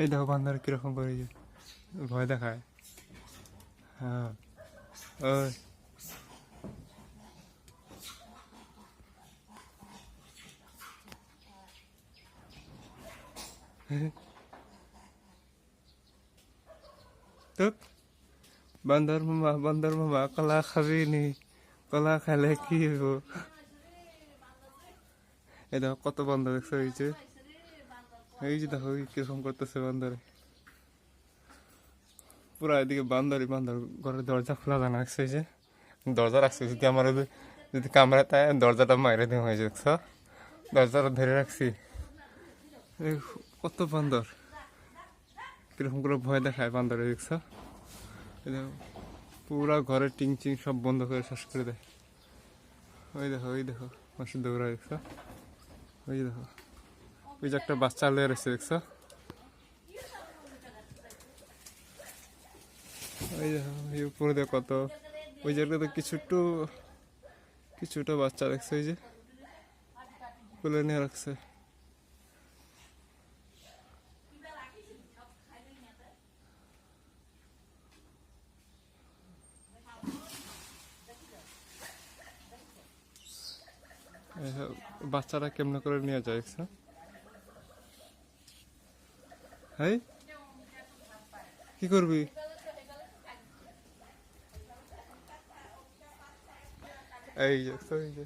এই দেখো বান্দর কীরকম করে যে ভয় দেখায়। হ্যাঁ। ওই। তো বান্দর মামা বান্দর মামা, কলা খাবি নি কলা খাইলে কি এই দেখো কত বান্দর দেখছ এই এই যে দেখো কীরকম করতেছে বান্দরে। পুরা এদিকে বান্দরই বান্দর, ঘরের দরজা খোলা জানা রাখছে যে? দরজা রাখছে, যদি আমার যদি- কামড়ে তাই দরজাটা মাইরে দিয়ে হয়ে দেখছ? দরজাটা ধরে রাখছি। কত বান্দর। কীরকম করে ভয় দেখায় বান্দরে, দেখছ? পুরা ঘরের টিং চিং সব বন্ধ করে শেষ করে দেয়। ওই দেখো ওই দেখো মাসে দৌড়া দেখছ? ওই দেখো। ওই যে একটা বাচ্চা লয়ে রয়েছে, দেখছ? ওই এই উপরে দেখো কত। ওই জায়গাটা তো কিছু একটু কিছুটা বাচ্চা দেখছে ওই যে। তুলে নিয়ে রাখছে। বাচ্চারা কেমনে করে নিয়ে যায় হাই কি করবি? এই যে।